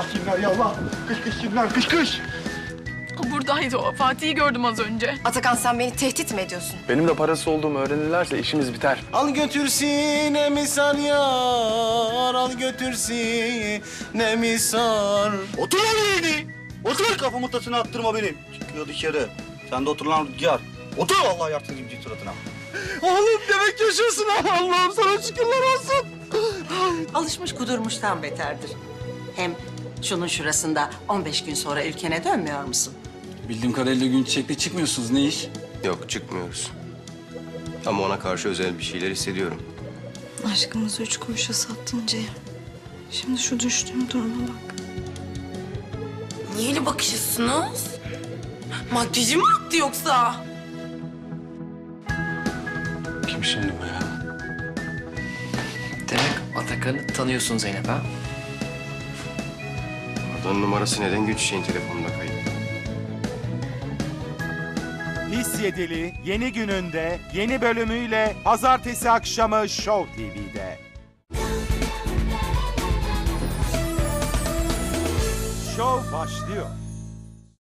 Yallah kimler yallah. Kış kış kimler kış kış. Buradaydı o. Fatih'i gördüm az önce. Atakan sen beni tehdit mi ediyorsun? Benim de parası olduğumu öğrenirlerse işimiz biter. Al götürsün ne misal yar, al götürsün ne misal. Otur lan yerine. Otur kafamı tasını attırma benim. Çıkıyor dışarı. Sen de otur lan Rüzgar. Otur vallahi yarsın gibi suratına. Oğlum demek yaşıyorsun ha. Allah'ım sana şükürler olsun. Alışmış kudurmuştan beterdir. Hem şunun şurasında 15 gün sonra ülkene dönmüyor musun? Bildiğim kadarıyla gün çiçekte çıkmıyorsunuz. Ne iş? Yok çıkmıyoruz. Ama ona karşı özel bir şeyler hissediyorum. Aşkımızı üç kuruşa sattın Cem. Şimdi şu düştüğüm duruma bak. Niye öyle bakışıyorsunuz? Makyajı mı attı yoksa? Kim şimdi bu ya? Demek Atakan'ı tanıyorsun Zeynep ha? Adamın numarası neden gün çiçeğin telefonunda kayıp? His Yedili yeni gününde yeni bölümüyle pazartesi akşamı Show TV'de. Show başlıyor.